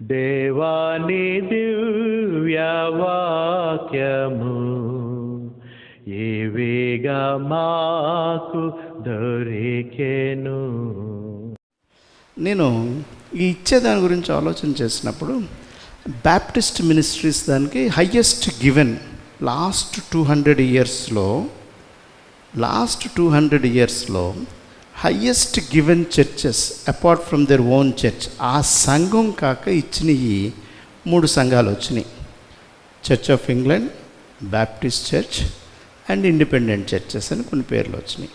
దేవాని దివ్యవాక్యము ఏవేగా మాకు దొరికెను? నేను ఈ ఇచ్చే దాని గురించి ఆలోచన చేసినప్పుడు బ్యాప్టిస్ట్ మినిస్ట్రీస్ దానికి highest given last two hundred ఇయర్స్లో లాస్ట్ టూ హండ్రెడ్ ఇయర్స్లో highest given churches apart from their own church ఆ సంఘం కాక ఇచ్చినవి మూడు సంఘాలు వచ్చినాయి. Church of England Baptist church and independent churches అని కొన్ని పేర్లు వచ్చినాయి.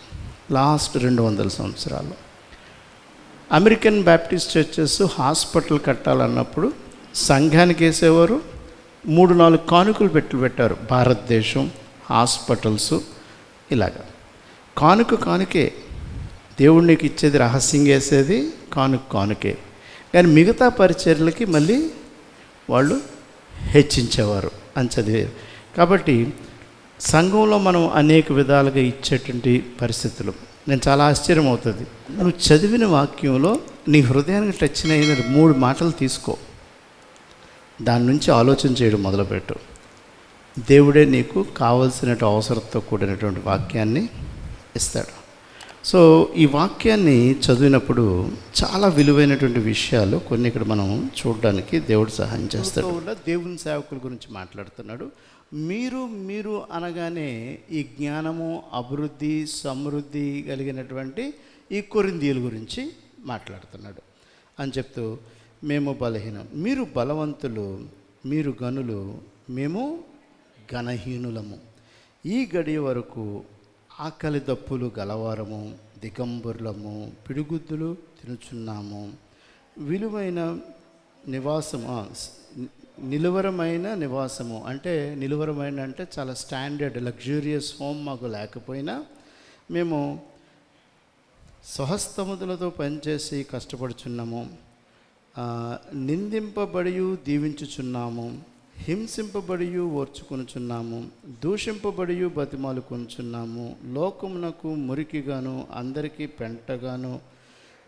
లాస్ట్ రెండు వందల సంవత్సరాలు. అమెరికన్ బ్యాప్టిస్ట్ చర్చెస్ హాస్పిటల్ కట్టాలన్నప్పుడు సంఘానికి వేసేవారు. మూడు నాలుగు కానుకలు పెట్టి పెట్టారు. భారతదేశం హాస్పిటల్స్ ఇలాగా. కానుక కానుకే దేవుడు నీకు ఇచ్చేది రహస్యంగా వేసేది కానుక కానుకే. కానీ మిగతా పరిచర్లకి మళ్ళీ వాళ్ళు హెచ్చించేవారు అని చదివేది కాబట్టి సంఘంలో మనం అనేక విధాలుగా ఇచ్చేటువంటి పరిస్థితులు. నేను చాలా ఆశ్చర్యం అవుతుంది. నువ్వు చదివిన వాక్యంలో నీ హృదయానికి టచ్ అయిన మూడు మాటలు తీసుకో. దాని నుంచి ఆలోచన చేయడం మొదలుపెట్టు. దేవుడే నీకు కావలసిన అవసరంతో కూడినటువంటి వాక్యాన్ని ఇస్తాడు. సో ఈ వాక్యాన్ని చదివినప్పుడు చాలా విలువైనటువంటి విషయాలు కొన్ని ఇక్కడ మనం చూడడానికి దేవుడు సహాయం చేస్తాడు. దేవుని సేవకుల గురించి మాట్లాడుతున్నాడు. మీరు మీరు అనగానే ఈ జ్ఞానము అభివృద్ధి సమృద్ధి కలిగినటువంటి ఈ కొరిందీయుల గురించి మాట్లాడుతున్నాడు. అని చెప్తూ మేము బలహీనం. మీరు బలవంతులు మీరు గనులు. మేము ఘనహీనులము. ఈ గడియ వరకు ఆకలి దప్పులు గలవారము దిగంబరులము పిడుగుద్దులు తినుచున్నాము. విలువైన నివాసము నిలువరమైన నివాసము అంటే నిలువరమైన అంటే చాలా స్టాండర్డ్ లగ్జూరియస్ హోమ్ మాకు లేకపోయినా మేము స్వహస్తములతో పనిచేసి కష్టపడుచున్నాము. నిందింపబడి దీవించుచున్నాము. హింసింపబడి ఓర్చుకొనుచున్నాము దూషింపబడి బతిమాలు కొనుచున్నాము లోకమునకు మురికిగాను అందరికీ పెంటగాను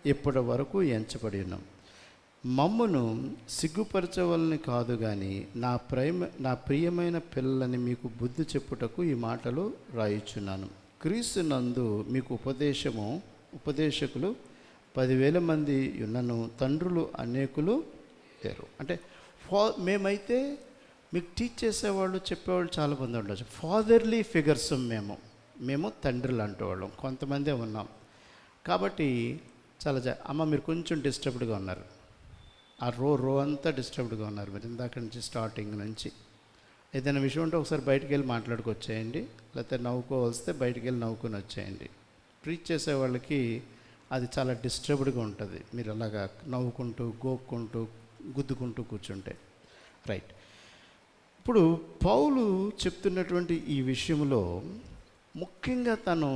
ఇప్పటి వరకు ఎంచబడి ఉన్నాం సిగ్గుపరచవలని కాదు కానీ నా ప్రేమ నా ప్రియమైన పిల్లలని మీకు బుద్ధి చెప్పుటకు ఈ మాటలు రాయిచున్నాను. క్రీస్తు నందు మీకు ఉపదేశము ఉపదేశకులు పదివేల మంది ఉన్నను తండ్రులు అనేకులు లేరు. అంటే ఫా మేమైతే మీకు టీచ్ చేసేవాళ్ళు చెప్పేవాళ్ళు చాలా మంది ఉండొచ్చు. ఫాదర్లీ ఫిగర్స్ మేము. మేము తండ్రులు అంటేవాళ్ళం కొంతమందే ఉన్నాం. కాబట్టి చాలా అమ్మ మీరు కొంచెం డిస్టర్బ్డ్గా ఉన్నారు. ఆ రో రో అంతా డిస్టర్బ్డ్గా ఉన్నారు మీరు. ఇందాక నుంచి స్టార్టింగ్ నుంచి. ఏదైనా విషయం ఉంటే ఒకసారి బయటికి వెళ్ళి మాట్లాడుకొచ్చేయండి. లేకపోతే నవ్వుకోవలిస్తే బయటికి వెళ్ళి నవ్వుకొని వచ్చేయండి. ప్రీచ్ చేసే వాళ్ళకి అది చాలా డిస్టర్బ్డ్గా ఉంటుంది. మీరు అలాగా నవ్వుకుంటూ గోక్కుంటూ గుద్దుకుంటూ కూర్చుంటే. రైట్ ఇప్పుడు పౌలు చెప్తున్నటువంటి ఈ విషయంలో ముఖ్యంగా తను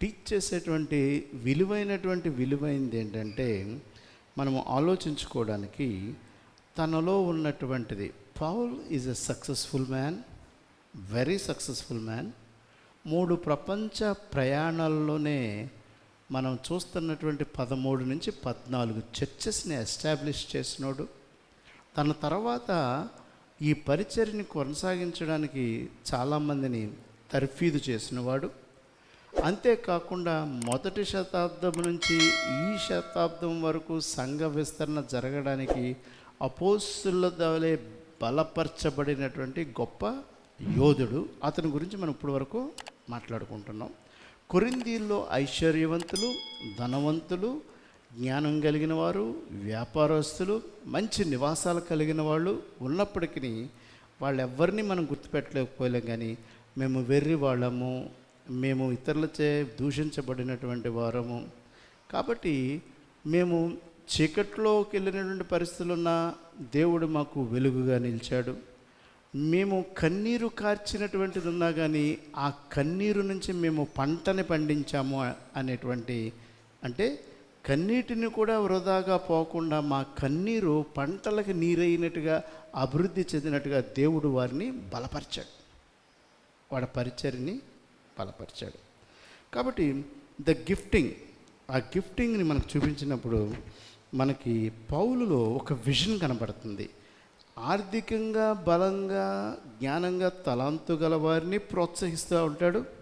టీచ్ చేసేటువంటి విలువైనటువంటి విలువైంది ఏంటంటే మనము ఆలోచించుకోవడానికి తనలో ఉన్నటువంటిది. Paul is a successful man very successful man మూడు ప్రపంచ ప్రయాణాల్లోనే మనం చూస్తున్నటువంటి పదమూడు నుంచి పద్నాలుగు చర్చెస్ని ఎస్టాబ్లిష్ చేసినోడు. తన తర్వాత ఈ పరిచర్ని కొనసాగించడానికి చాలామందిని తర్ఫీదు చేసినవాడు. అంతేకాకుండా మొదటి శతాబ్దం నుంచి ఈ శతాబ్దం వరకు సంఘ విస్తరణ జరగడానికి అపోస్తుల వలె బలపరచబడినటువంటి గొప్ప యోధుడు. అతని గురించి మనం ఇప్పటి వరకు మాట్లాడుకుంటున్నాం. కొరిందీల్లో ఐశ్వర్యవంతులు ధనవంతులు జ్ఞానం కలిగిన వారు వ్యాపారస్తులు మంచి నివాసాలు కలిగిన వాళ్ళు ఉన్నప్పటికీ వాళ్ళెవ్వరిని మనం గుర్తుపెట్టలేకపోలేం కానీ మేము వెర్రి వాళ్ళము మేము ఇతరులచే దూషించబడినటువంటి వారము. కాబట్టి మేము చీకట్లోకి వెళ్ళినటువంటి పరిస్థితులున్న దేవుడు మాకు వెలుగుగా నిలిచాడు. మేము కన్నీరు కార్చినటువంటిది ఉన్నా కానీ ఆ కన్నీరు నుంచి మేము పంటని పండించాము అనేటువంటి అంటే కన్నీటిని కూడా వృధాగా పోకుండా మా కన్నీరు పంటలకు నీరైనట్టుగా అభివృద్ధి చెందినట్టుగా దేవుడు వారిని బలపరిచాడు. వాడి పరిచర్ని బలపరిచాడు. కాబట్టి ద గిఫ్టింగ్ ఆ గిఫ్టింగ్ని మనకు చూపించినప్పుడు మనకి పౌలులో ఒక విజన్ కనబడుతుంది. ఆర్థికంగా బలంగా జ్ఞానంగా తలాంతు గల వారిని ప్రోత్సహిస్తూ ఉంటాడు.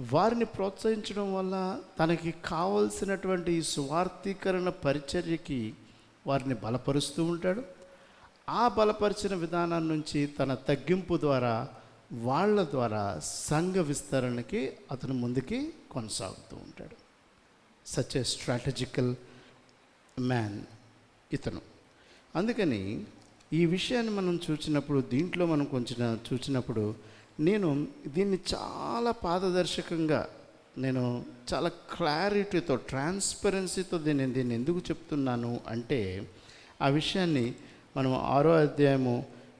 వారిని ప్రోత్సహించడం వల్ల తనకి కావలసినటువంటి ఈ స్వార్థీకరణ పరిచర్యకి వారిని బలపరుస్తూ ఉంటాడు. ఆ బలపరిచిన విధానం నుంచి తన తగ్గింపు ద్వారా వాళ్ళ ద్వారా సంఘ విస్తరణకి అతను ముందుకి కొనసాగుతూ ఉంటాడు. సచ్ ఏ స్ట్రాటజికల్ మ్యాన్ ఇతను. అందుకని ఈ విషయాన్ని మనం చూసినప్పుడు దీంట్లో మనం కొంచెం చూసినప్పుడు నేను దీన్ని చాలా పారదర్శకంగా నేను చాలా క్లారిటీతో ట్రాన్స్పరెన్సీతో దీన్ని దీన్ని ఎందుకు చెప్తున్నాను అంటే ఆ విషయాన్ని మనం ఆరో అధ్యాయము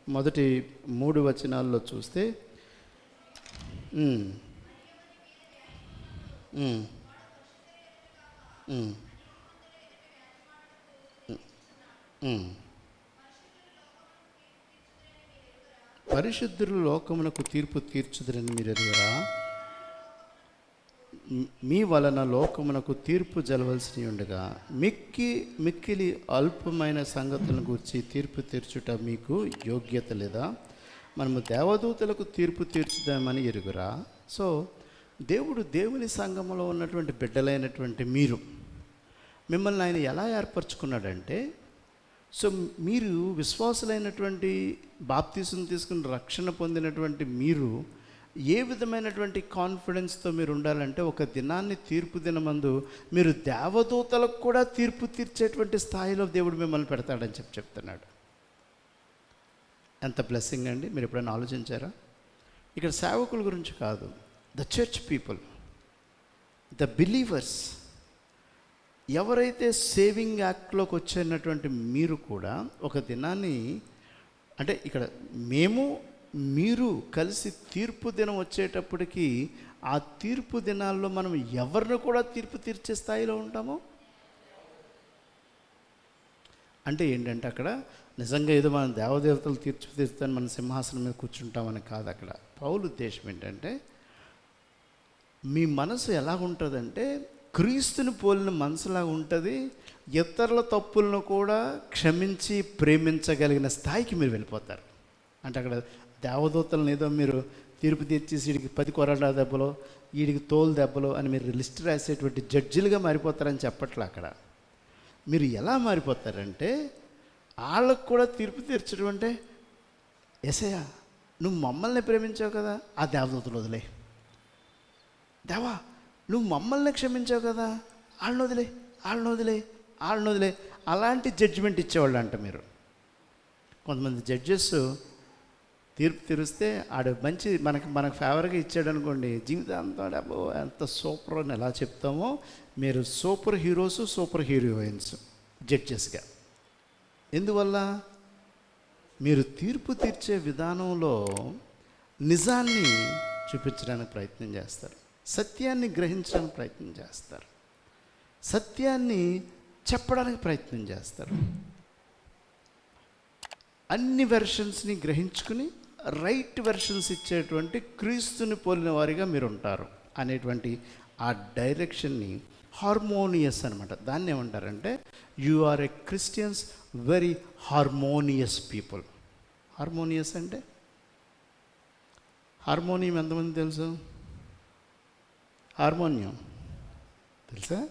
మొదటి మూడు వచనాల్లో చూస్తే Mm. పరిశుద్ధులు లోకమునకు తీర్పు తీర్చుదరని మీరు ఎదుగురా మీ వలన లోకమునకు తీర్పు జలవలసి ఉండగా మిక్కి మిక్కిలి అల్పమైన సంగతులను గురించి తీర్పు తీర్చుట మీకు యోగ్యత లేదా? మనము దేవదూతలకు తీర్పు తీర్చుదామని ఎరుగురా? సో దేవుడు దేవుని సంఘంలో ఉన్నటువంటి బిడ్డలైనటువంటి మీరు మిమ్మల్ని ఆయన ఎలా ఏర్పరచుకున్నాడంటే సో మీరు విశ్వాసులైనటువంటి బాప్తీసం తీసుకుని రక్షణ పొందినటువంటి మీరు ఏ విధమైనటువంటి కాన్ఫిడెన్స్తో మీరు ఉండాలంటే ఒక దినాన్ని తీర్పు దినమందు మీరు దేవదూతలకు కూడా తీర్పు తీర్చేటువంటి స్థాయిలో దేవుడు మిమ్మల్ని పెడతాడని చెప్పి చెప్తున్నాడు. ఎంత బ్లెస్సింగ్ అండి. మీరు ఎప్పుడైనా ఆలోచించారా? ఇక్కడ సేవకుల గురించి కాదు. The church people the believers ఎవరైతే సేవింగ్ యాక్ట్లోకి వచ్చినటువంటి మీరు కూడా ఒక దినాన్ని అంటే ఇక్కడ మేము మీరు కలిసి తీర్పు దినం వచ్చేటప్పటికి ఆ తీర్పు దినాల్లో మనం ఎవరిని కూడా తీర్పు తీర్చే స్థాయిలో ఉంటామో? అంటే ఏంటంటే అక్కడ నిజంగా ఏదో మనం దేవదేవతలు తీర్చి తీర్చుతాను మన సింహాసనం మీద కూర్చుంటామని కాదు అక్కడ. పౌలు ఉద్దేశం ఏంటంటే మీ మనసు ఎలా ఉంటుందంటే క్రీస్తుని పోలిన మనసులా ఉంటుంది ఇతరుల తప్పులను కూడా క్షమించి ప్రేమించగలిగిన స్థాయికి మీరు వెళ్ళిపోతారు. అంటే అక్కడ దేవదూతలను ఏదో మీరు తీర్పు తీర్చేసి వీడికి పది కొరడా దెబ్బలో వీడికి తోలు దెబ్బలో అని మీరు లిస్ట్ రాసేటువంటి జడ్జిలుగా మారిపోతారని చెప్పట్లే అక్కడ. మీరు ఎలా మారిపోతారంటే వాళ్ళకు కూడా తీర్పు తీర్చడం అంటే ఎసయ్యా నువ్వు మమ్మల్ని ప్రేమించావు కదా ఆ దేవదూతలు వదిలే. దేవా నువ్వు మమ్మల్ని క్షమించావు కదా. వాళ్ళని వదిలే వాళ్ళని వదిలే వాళ్ళని వదిలే. అలాంటి జడ్జిమెంట్ ఇచ్చేవాళ్ళు అంట మీరు. కొంతమంది జడ్జెస్ తీర్పు తీరుస్తే ఆడు మంచి మనకి మనకు ఫేవర్గా ఇచ్చాడు అనుకోండి జీవితాంతం అబ్బో ఎంత సూపర్ అని ఎలా చెప్తామో మీరు సూపర్ హీరోస్ సూపర్ హీరోయిన్స్ జడ్జెస్గా ఎందువల్ల? మీరు తీర్పు తీర్చే విధానంలో నిజాన్ని చూపించడానికి ప్రయత్నం చేస్తారు. సత్యాన్ని గ్రహించడానికి ప్రయత్నం చేస్తారు. సత్యాన్ని చెప్పడానికి ప్రయత్నం చేస్తారు. అన్ని వెర్షన్స్ని గ్రహించుకుని రైట్ వెర్షన్స్ ఇచ్చేటువంటి క్రీస్తుని పోలిన వారిగా మీరు ఉంటారు అనేటువంటి ఆ డైరెక్షన్ని హార్మోనియస్ అనమాట దాన్ని ఏమంటారంటే you are a Christians very harmonious people harmonious అంటే? హార్మోనియం ఎంతమంది తెలుసు? హార్మోనియం. తెలుసా?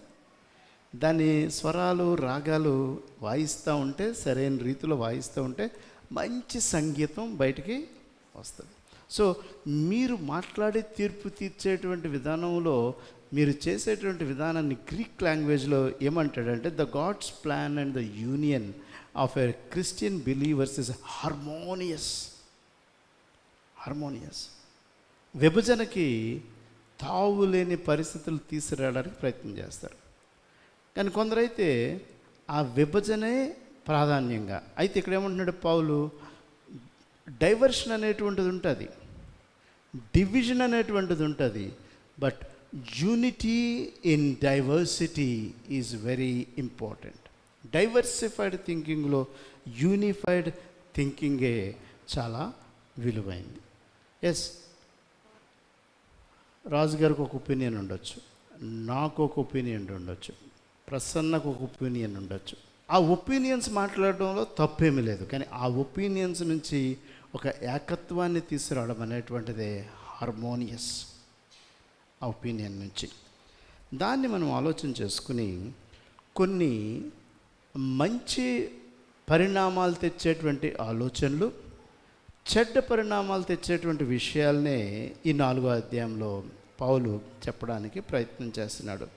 దాని స్వరాలు రాగాలు వాయిస్తూ ఉంటే సరైన రీతిలో వాయిస్తూ ఉంటే మంచి సంగీతం బయటికి వస్తుంది. సో మీరు మాట్లాడే తీర్పు తీర్చేటువంటి విధానంలో మీరు చేసేటువంటి విధానాన్ని గ్రీక్ లాంగ్వేజ్లో ఏమంటాడంటే the God's plan and the union of a Christian believers is harmonious harmonious విభజనకి తావు లేని పరిస్థితులు తీసుకురావడానికి ప్రయత్నం చేస్తారు. కానీ కొందరైతే ఆ విభజనే ప్రాధాన్యంగా. అయితే ఇక్కడ ఏమంటున్నాడు పౌలు? డైవర్షన్ అనేటువంటిది ఉంటుంది. డివిజన్ అనేటువంటిది ఉంటుంది. But unity in diversity is very important. Diversified థింకింగ్లో unified థింకింగే చాలా విలువైంది. ఎస్ రాజుగారికి ఒక ఒపీనియన్ ఉండొచ్చు. నాకు ఒక ఒపీనియన్ ఉండొచ్చు. ప్రసన్నకు ఒక ఒపీనియన్ ఉండొచ్చు. ఆ ఒపీనియన్స్ మాట్లాడడంలో తప్పేమీ లేదు. కానీ ఆ ఒపీనియన్స్ నుంచి ఒక ఏకత్వాన్ని తీసుకురావడం అనేటువంటిదే హార్మోనియస్ ఆ ఒపీనియన్ నుంచి. దాన్ని మనం ఆలోచన చేసుకుని కొన్ని మంచి పరిణామాలు తెచ్చేటువంటి ఆలోచనలు చెడ్డ పరిణామాలు తెచ్చేటువంటి విషయాలనే ఈ నాలుగో అధ్యాయంలో పౌలు చెప్పడానికి ప్రయత్నం చేస్తున్నాడు.